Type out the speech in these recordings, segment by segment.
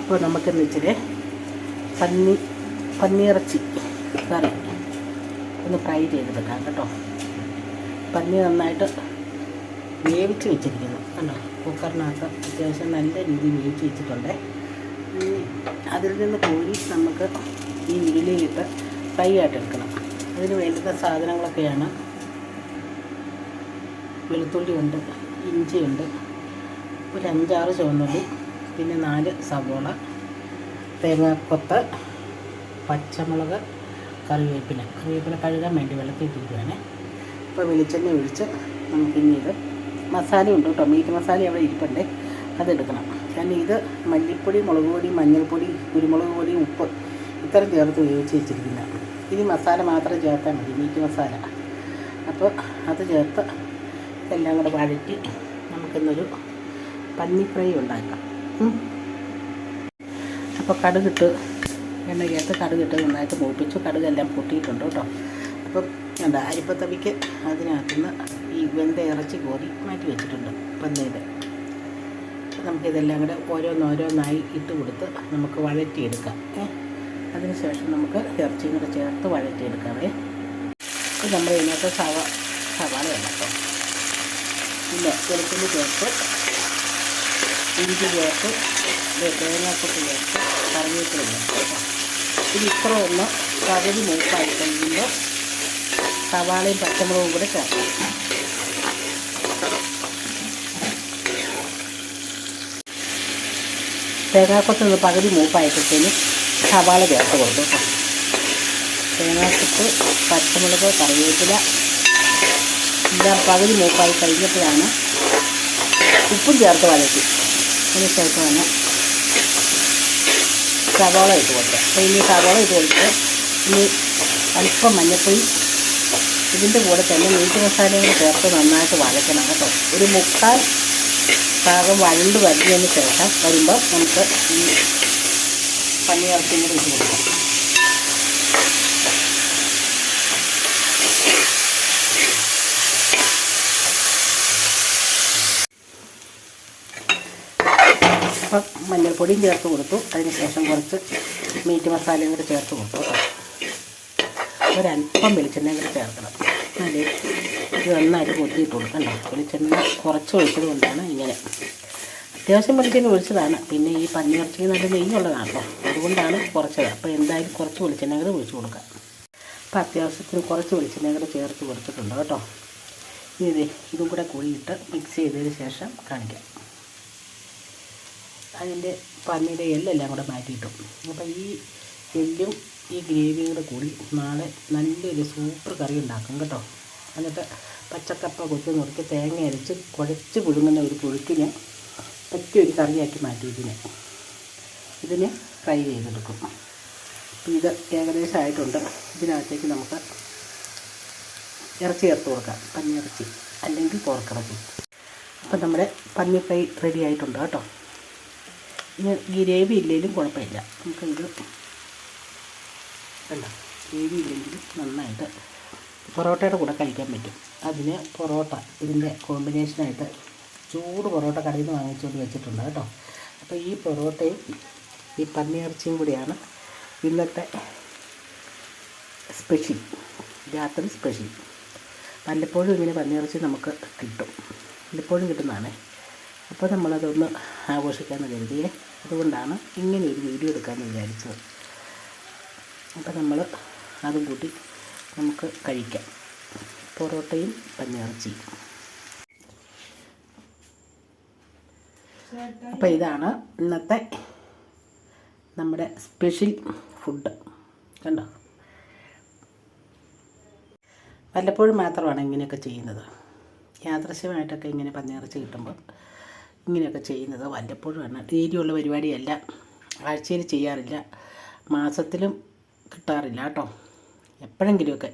അപ്പോൾ നമുക്കിന്ന് ഇച്ചിരി പന്നി പന്നിയിറച്ചി കറി ഒന്ന് ഫ്രൈ ചെയ്തെടുക്കാം കേട്ടോ. പന്നി നന്നായിട്ട് വേവിച്ച് വെച്ചിരിക്കുന്നു കണ്ടോ? കുക്കറിനകത്ത് അത്യാവശ്യം നല്ല രീതിയിൽ വേവിച്ച് വെച്ചിട്ടുണ്ട്. അതിൽ നിന്ന് കോരി നമുക്ക് ഈ ഉരുളിയിലിട്ട് ഫ്രൈ ആയിട്ട് എടുക്കണം. അതിന് വേണ്ടുന്ന സാധനങ്ങളൊക്കെയാണ് വെളുത്തുള്ളി ഉണ്ട് ഇഞ്ചിയുണ്ട് ഒരു അഞ്ചാറ് ചുവന്നുള്ളി പിന്നെ നാല് സവോള തേങ്ങാക്കൊത്ത് പച്ചമുളക് കറിവേപ്പില. കറിവേപ്പില കഴുകാൻ വേണ്ടി വെള്ളത്തിൽ വെള്ളത്തിട്ടിരിക്കുകയാണ് ഇപ്പോൾ വെളിച്ചെണ്ണ ഒഴിച്ച് നമുക്കിനി ഇത് മസാല ഉണ്ട് കേട്ടോ. മീറ്റ് മസാല അവിടെ ഇരിപ്പുണ്ട്. അതെടുക്കണം. കാരണം ഇത് മല്ലിപ്പൊടി മുളക് പൊടി മഞ്ഞൾപ്പൊടി കുരുമുളക് പൊടി ഉപ്പ് ഇത്രയും ചേർത്ത് ഉപയോഗിച്ച് വെച്ചിരിക്കുന്ന. ഇനി മസാല മാത്രം ചേർത്താൽ മതി. മീറ്റ് മസാല. അപ്പോൾ അത് ചേർത്ത് എല്ലാം കൂടെ വഴറ്റി നമുക്കിന്നൊരു പന്നി ഫ്രൈ ഉണ്ടാക്കാം. അപ്പോൾ കടുകിട്ട് എണ്ണയ്ക്കകത്ത് കടുകിട്ട് നന്നായിട്ട് മൂപ്പിച്ചു. കടുകെല്ലാം പൊട്ടിയിട്ടുണ്ട് കേട്ടോ. അപ്പം എന്താ അരിപ്പത്തവിക്ക് അതിനകത്തുനിന്ന് ഈ വെന്ത ഇറച്ചി കോരി മാറ്റി വെച്ചിട്ടുണ്ട് പന്നീര് നമുക്കിതെല്ലാം കൂടെ ഓരോന്നോരോന്നായി ഇട്ട് കൊടുത്ത് നമുക്ക് വഴറ്റിയെടുക്കാം. അതിനുശേഷം നമുക്ക് ഇറച്ചിയും കൂടെ ചേർത്ത് വഴറ്റിയെടുക്കാവേ അപ്പോൾ നമ്മൾ ഇതിനകത്ത് സവ സവാള കേട്ടോ. പിന്നെ വെളുത്തുള്ളി ചേർത്ത് ഇഞ്ചി ചേർത്ത് തേങ്ങാപ്പൊട്ട് ചേർത്ത് കറിവേപ്പില ചേർത്ത് ഇത് ഇത്ര ഒന്ന് പകുതി മൂപ്പായി കഴിയുമ്പോൾ സവാളയും പച്ചമുളകും കൂടെ ചേർക്കാം. തേങ്ങാക്കൊത്ത് ഒന്ന് പകുതി മൂപ്പായപ്പോഴത്തേനും സവാള ചേർത്ത് കൊടുക്കും കേട്ടോ. തേങ്ങാക്കൊത്ത് പച്ചമുളക് കറിവേപ്പില എല്ലാം പകുതി മൂപ്പായി കഴിഞ്ഞപ്പോഴാണ് ഉപ്പും ചേർത്ത് വഴറ്റി. അതിന് ശേഷമാണ് സവാള ഇട്ട് ഇനി സവാള ഇട്ട് ഇനി അല്പം മഞ്ഞപ്പൊടി ഇതിന്റെ കൂടെ തന്നെ മീറ്റ് മസാലയും ചേർത്ത് നന്നായിട്ട് വഴറ്റണം കേട്ടോ. ഒരു മുക്കാൽ ഭാഗം വഴണ്ട് വരുന്നതിന് ശേഷം വരുമ്പോൾ നമുക്ക് ഈ പന്നിയിറച്ചിയും കൂടെ ഇട്ട് കൊടുക്കാം. അപ്പം മഞ്ഞൾപ്പൊടിയും ചേർത്ത് കൊടുത്തു. അതിന് ശേഷം കുറച്ച് മീറ്റ് മസാലയും കൂടി ചേർത്ത് കൊടുത്തു ഒരൽപ്പം ഒരല്പം വെളിച്ചെണ്ണയും കൂടെ ചേർക്കണം. എന്നാലേ ഇത് നന്നായിട്ട് കൊത്തിയിട്ട് കൊടുക്കണ്ട വെളിച്ചെണ്ണ കുറച്ച് ഒഴിച്ചത് കൊണ്ടാണ് ഇങ്ങനെ. അത്യാവശ്യം വെളിച്ചെണ്ണ ഒഴിച്ചതാണ്. പിന്നെ ഈ പന്നിയിറച്ചിക്ക് നല്ല നെയ്യുള്ളതാണല്ലോ അതുകൊണ്ടാണ് കുറച്ചത്. അപ്പോൾ എന്തായാലും കുറച്ച് വെളിച്ചെണ്ണ കൂടി ഒഴിച്ച് കൊടുക്കാം. അപ്പോൾ അത്യാവശ്യത്തിന് കുറച്ച് വെളിച്ചെണ്ണ കൂടെ ചേർത്ത് കൊടുത്തിട്ടുണ്ട് കേട്ടോ. ഇനി ഇത് ഇതും കൂടെ കൂടിയിട്ട് മിക്സ് ചെയ്തതിന് ശേഷം കാണിക്കാം. അതിന്റെ പന്നിയുടെ എല്ലാം കൂടെ മാറ്റിയിട്ടു. അപ്പോൾ ഈ എല്ലും ഈ ഗ്രേവിയും കൂടെ കൂടി നാളെ നല്ലൊരു സൂപ്പർ കറി ഉണ്ടാക്കും കേട്ടോ. എന്നിട്ട് പച്ചക്കപ്പ കൊത്തി നുറുക്കി തേങ്ങ അരച്ച് കുഴച്ച് പുഴുങ്ങുന്ന ഒരു പുഴുക്കിന് പറ്റിയൊരു കറിയാക്കി മാറ്റി ഇതിനെ ഇതിന് ഫ്രൈ ചെയ്തെടുക്കും. ഇത് ഏകദേശം ആയിട്ടുണ്ട്. ഇതിനകത്തേക്ക് നമുക്ക് ഇറച്ചി ചേർത്ത് കൊടുക്കാം. പന്നിയിറച്ചി അല്ലെങ്കിൽ പോർക്കിറച്ചി. അപ്പം നമ്മുടെ പന്നി ഫ്രൈ റെഡി ആയിട്ടുണ്ട് കേട്ടോ. ഗ്രേവി ഇല്ലെങ്കിലും കുഴപ്പമില്ല. നമുക്ക് ഇത് കണ്ടോ? ഗ്രേവി ഇല്ലെങ്കിലും നന്നായിട്ട് പൊറോട്ടയുടെ കൂടെ കഴിക്കാൻ പറ്റും. അതിന് പൊറോട്ട ഇതിന്റെ കോമ്പിനേഷനായിട്ട് ചൂട് പൊറോട്ട കടയിൽ നിന്ന് വാങ്ങിച്ചുകൊണ്ട് വെച്ചിട്ടുണ്ട് കേട്ടോ. അപ്പോൾ ഈ പൊറോട്ടയും ഈ പന്നിയിറച്ചിയും കൂടിയാണ് ഇന്നത്തെ സ്പെഷ്യൽ രാത്രി സ്പെഷ്യൽ. വല്ലപ്പോഴും ഇങ്ങനെ പന്നിയിറച്ചി നമുക്ക് കിട്ടും. വല്ലപ്പോഴും കിട്ടുന്നതാണേ. അപ്പോൾ നമ്മളതൊന്ന് ആഘോഷിക്കാമെന്ന് കരുതിയേ. അതുകൊണ്ടാണ് ഇങ്ങനെ ഒരു വീഡിയോ എടുക്കാമെന്ന് വിചാരിച്ചത്. അപ്പോൾ നമ്മൾ അതും കൂട്ടി നമുക്ക് കഴിക്കാം. പൊറോട്ടയും പന്നിയിറച്ചിയും. അപ്പോൾ ഇതാണ് ഇന്നത്തെ നമ്മുടെ സ്പെഷ്യൽ ഫുഡ്. കണ്ടോ? വല്ലപ്പോഴും മാത്രമാണ് ഇങ്ങനെയൊക്കെ ചെയ്യുന്നത്. യാദൃശ്യമായിട്ടൊക്കെ ഇങ്ങനെ പന്നിയിറച്ചി കിട്ടുമ്പോൾ ഇങ്ങനെയൊക്കെ ചെയ്യുന്നത് വല്ലപ്പോഴുമാണ് ഡെയിലിയുള്ള പരിപാടിയല്ല. ആഴ്ചയിൽ ചെയ്യാറില്ല. മാസത്തിലും കിട്ടാറില്ല കേട്ടോ. എപ്പോഴെങ്കിലുമൊക്കെ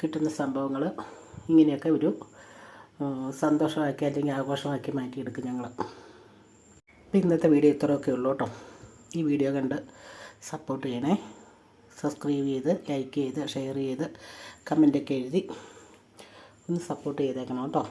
കിട്ടുന്ന സംഭവങ്ങൾ ഇങ്ങനെയൊക്കെ ഒരു സന്തോഷമാക്കി അല്ലെങ്കിൽ ആഘോഷമാക്കി മാറ്റിയെടുക്കും ഞങ്ങൾ. അപ്പോൾ ഇന്നത്തെ വീഡിയോ ഇത്രയൊക്കെ ഉള്ളൂ കേട്ടോ. ഈ വീഡിയോ കണ്ട് സപ്പോർട്ട് ചെയ്യണേ. സബ്സ്ക്രൈബ് ചെയ്ത് ലൈക്ക് ചെയ്ത് ഷെയർ ചെയ്ത് കമന്റൊക്കെ എഴുതി ഒന്ന് സപ്പോർട്ട് ചെയ്തേക്കണം കേട്ടോ.